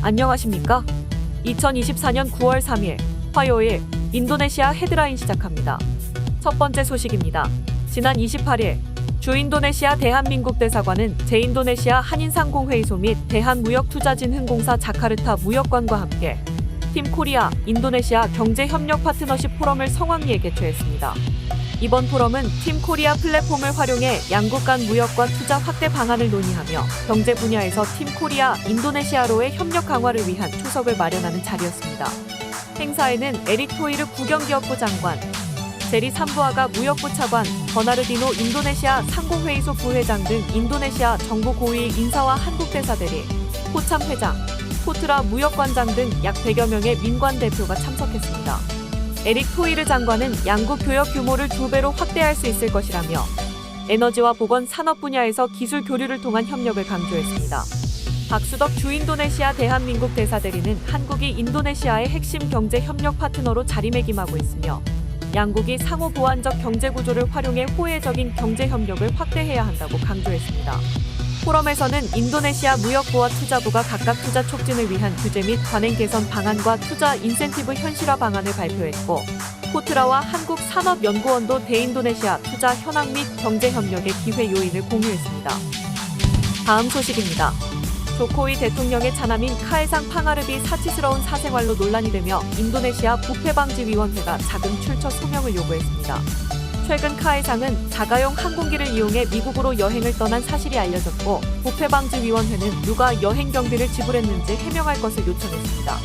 안녕하십니까? 2024년 9월 3일 화요일 인도네시아 헤드라인 시작합니다. 첫 번째 소식입니다. 지난 28일 주 인도네시아 대한민국 대사관은 제인도네시아 한인상공회의소 및 대한무역투자진 흥공사 자카르타 무역관과 함께 팀 코리아 인도네시아 경제협력 파트너십 포럼을 성황리에 개최했습니다. 이번 포럼은 팀 코리아 플랫폼을 활용해 양국 간 무역과 투자 확대 방안을 논의하며 경제 분야에서 팀 코리아 인도네시아로의 협력 강화를 위한 초석을 마련하는 자리였습니다. 행사에는 에릭 토이르 국영기업부 장관, 제리 삼부아가 무역부 차관, 버나르디노 인도네시아 상공회의소 부회장 등 인도네시아 정부 고위 인사와 한국 대사 대리, 포참 회장, 포트라 무역관장 등 약 100여 명의 민관 대표가 참석했습니다. 에릭 토이르 장관은 양국 교역 규모를 두 배로 확대할 수 있을 것이라며 에너지와 보건 산업 분야에서 기술 교류를 통한 협력을 강조했습니다. 박수덕 주 인도네시아 대한민국 대사대리는 한국이 인도네시아의 핵심 경제 협력 파트너로 자리매김하고 있으며 양국이 상호 보완적 경제 구조를 활용해 호혜적인 경제 협력을 확대해야 한다고 강조했습니다. 포럼에서는 인도네시아 무역부와 투자부가 각각 투자 촉진을 위한 규제 및 관행 개선 방안과 투자 인센티브 현실화 방안을 발표했고 포트라와 한국산업연구원도 대인도네시아 투자 현황 및 경제 협력의 기회 요인을 공유했습니다. 다음 소식입니다. 조코이 대통령의 차남인 카에상 팡아르비 사치스러운 사생활로 논란이 되며 인도네시아 부패방지위원회가 자금 출처 소명을 요구했습니다. 최근 카에상은 자가용 항공기를 이용해 미국으로 여행을 떠난 사실이 알려졌고 부패방지위원회는 누가 여행 경비를 지불했는지 해명할 것을 요청했습니다.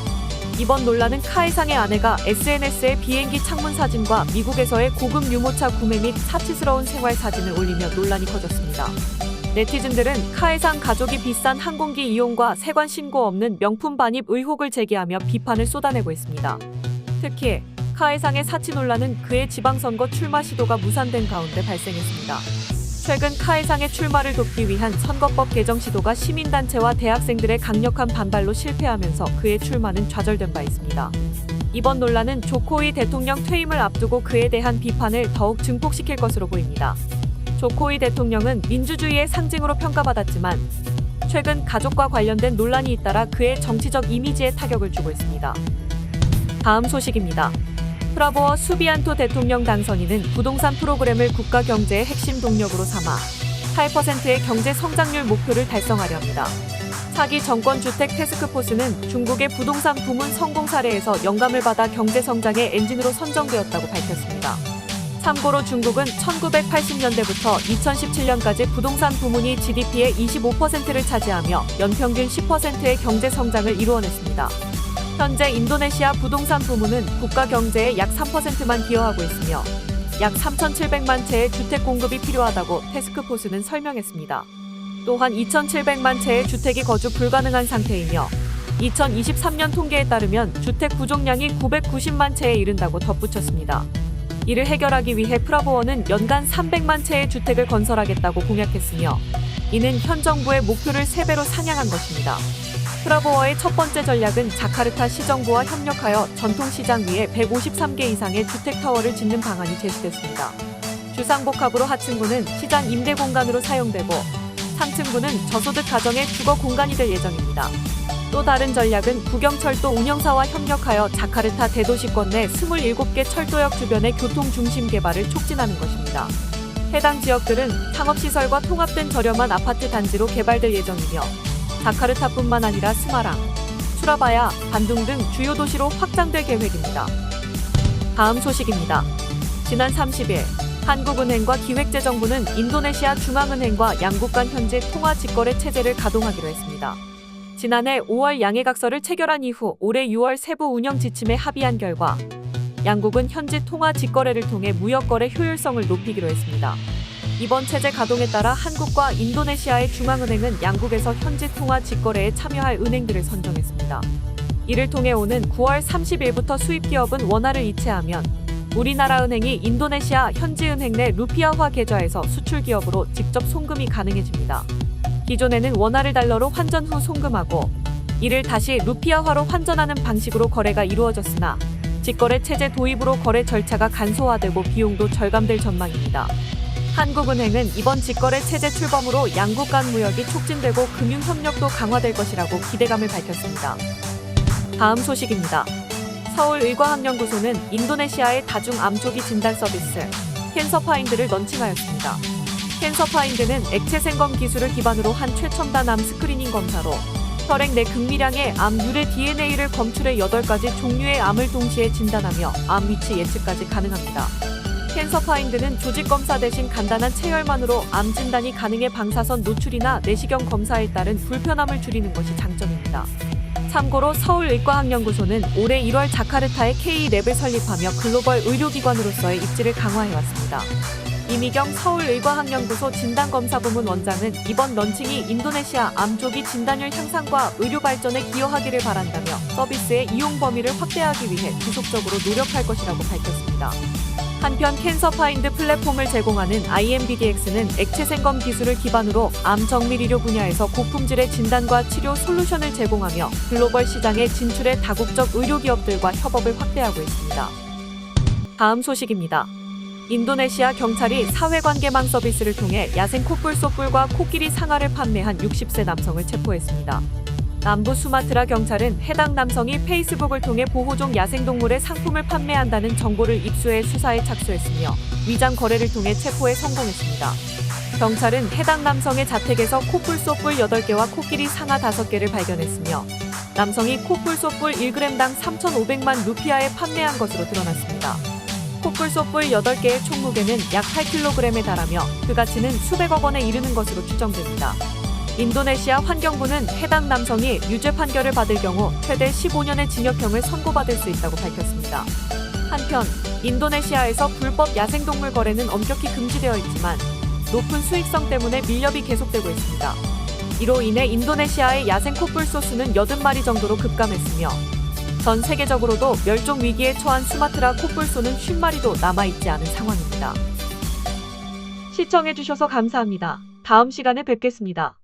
이번 논란은 카에상의 아내가 SNS에 비행기 창문 사진과 미국에서의 고급 유모차 구매 및 사치스러운 생활 사진을 올리며 논란이 커졌습니다. 네티즌들은 카에상 가족이 비싼 항공기 이용과 세관 신고 없는 명품 반입 의혹을 제기하며 비판을 쏟아내고 있습니다. 특히 카에상의 사치 논란은 그의 지방선거 출마 시도가 무산된 가운데 발생했습니다. 최근 카에상의 출마를 돕기 위한 선거법 개정 시도가 시민단체와 대학생들의 강력한 반발로 실패하면서 그의 출마는 좌절된 바 있습니다. 이번 논란은 조코이 대통령 퇴임을 앞두고 그에 대한 비판을 더욱 증폭시킬 것으로 보입니다. 조코이 대통령은 민주주의의 상징으로 평가받았지만 최근 가족과 관련된 논란이 잇따라 그의 정치적 이미지에 타격을 주고 있습니다. 다음 소식입니다. 프라보어 수비안토 대통령 당선인은 부동산 프로그램을 국가 경제의 핵심 동력으로 삼아 8%의 경제 성장률 목표를 달성하려 합니다. 차기 정권 주택 태스크포스는 중국의 부동산 부문 성공 사례에서 영감을 받아 경제 성장의 엔진으로 선정되었다고 밝혔습니다. 참고로 중국은 1980년대부터 2017년까지 부동산 부문이 GDP의 25%를 차지하며 연평균 10%의 경제 성장을 이루어냈습니다. 현재 인도네시아 부동산 부문은 국가 경제의 약 3%만 기여하고 있으며 약 3,700만 채의 주택 공급이 필요하다고 테스크포스는 설명했습니다. 또한 2,700만 채의 주택이 거주 불가능한 상태이며 2023년 통계에 따르면 주택 부족량이 990만 채에 이른다고 덧붙였습니다. 이를 해결하기 위해 프라보어는 연간 300만 채의 주택을 건설하겠다고 공약했으며 이는 현 정부의 목표를 3배로 상향한 것입니다. 프라보어의 첫 번째 전략은 자카르타 시정부와 협력하여 전통시장 위에 153개 이상의 주택타워를 짓는 방안이 제시됐습니다. 주상복합으로 하층부는 시장 임대 공간으로 사용되고 상층부는 저소득 가정의 주거 공간이 될 예정입니다. 또 다른 전략은 국영철도 운영사와 협력하여 자카르타 대도시권 내 27개 철도역 주변의 교통 중심 개발을 촉진하는 것입니다. 해당 지역들은 상업시설과 통합된 저렴한 아파트 단지로 개발될 예정이며 자카르타뿐만 아니라 스마랑, 수라바야, 반둥 등 주요 도시로 확장될 계획입니다. 다음 소식입니다. 지난 30일 한국은행과 기획재정부는 인도네시아 중앙은행과 양국 간 현재 통화 직거래 체제를 가동하기로 했습니다. 지난해 5월 양해각서를 체결한 이후 올해 6월 세부 운영 지침에 합의한 결과 양국은 현지 통화 직거래를 통해 무역 거래 효율성을 높이기로 했습니다. 이번 체제 가동에 따라 한국과 인도네시아의 중앙은행은 양국에서 현지 통화 직거래에 참여할 은행들을 선정했습니다. 이를 통해 오는 9월 30일부터 수입 기업은 원화를 이체하면 우리나라 은행이 인도네시아 현지 은행 내 루피아화 계좌에서 수출 기업으로 직접 송금이 가능해집니다. 기존에는 원화를 달러로 환전 후 송금하고 이를 다시 루피아화로 환전하는 방식으로 거래가 이루어졌으나 직거래 체제 도입으로 거래 절차가 간소화되고 비용도 절감될 전망입니다. 한국은행은 이번 직거래 체제 출범으로 양국 간 무역이 촉진되고 금융 협력도 강화될 것이라고 기대감을 밝혔습니다. 다음 소식입니다. 서울의과학연구소는 인도네시아의 다중 암초기 진단 서비스 캔서파인드를 런칭하였습니다. 캔서파인드는 액체 생검 기술을 기반으로 한 최첨단 암 스크리닝 검사로 혈액 내 극미량의 암 유래 DNA를 검출해 8가지 종류의 암을 동시에 진단하며 암 위치 예측까지 가능합니다. 캔서파인드는 조직 검사 대신 간단한 체열만으로 암 진단이 가능해 방사선 노출이나 내시경 검사에 따른 불편함을 줄이는 것이 장점입니다. 참고로 서울의과학연구소는 올해 1월 자카르타에 K-랩을 설립하며 글로벌 의료기관으로서의 입지를 강화해왔습니다. 이미경 서울의과학연구소 진단검사부문 원장은 이번 런칭이 인도네시아 암조기 진단율 향상과 의료 발전에 기여하기를 바란다며 서비스의 이용 범위를 확대하기 위해 지속적으로 노력할 것이라고 밝혔습니다. 한편 캔서 파인드 플랫폼을 제공하는 IMBDX는 액체 생검 기술을 기반으로 암 정밀 의료 분야에서 고품질의 진단과 치료 솔루션을 제공하며 글로벌 시장에 진출해 다국적 의료 기업들과 협업을 확대하고 있습니다. 다음 소식입니다. 인도네시아 경찰이 사회관계망 서비스를 통해 야생 콧불 쏘뿔과 코끼리 상아를 판매한 60세 남성을 체포했습니다. 남부 수마트라 경찰은 해당 남성이 페이스북을 통해 보호종 야생동물의 상품을 판매한다는 정보를 입수해 수사에 착수했으며 위장 거래를 통해 체포에 성공했습니다. 경찰은 해당 남성의 자택에서 코뿔 쏘뿔 8개와 코끼리 상아 5개를 발견했으며 남성이 코뿔 쏘뿔 1g당 3,500만 루피아에 판매한 것으로 드러났습니다. 코뿔 쏘뿔 8개의 총무게는 약 8kg에 달하며 그 가치는 수백억 원에 이르는 것으로 추정됩니다. 인도네시아 환경부는 해당 남성이 유죄 판결을 받을 경우 최대 15년의 징역형을 선고받을 수 있다고 밝혔습니다. 한편 인도네시아에서 불법 야생동물 거래는 엄격히 금지되어 있지만 높은 수익성 때문에 밀렵이 계속되고 있습니다. 이로 인해 인도네시아의 야생 코뿔 소수는 80마리 정도로 급감했으며 전 세계적으로도 멸종 위기에 처한 수마트라 코뿔소는 50마리도 남아있지 않은 상황입니다. 시청해주셔서 감사합니다. 다음 시간에 뵙겠습니다.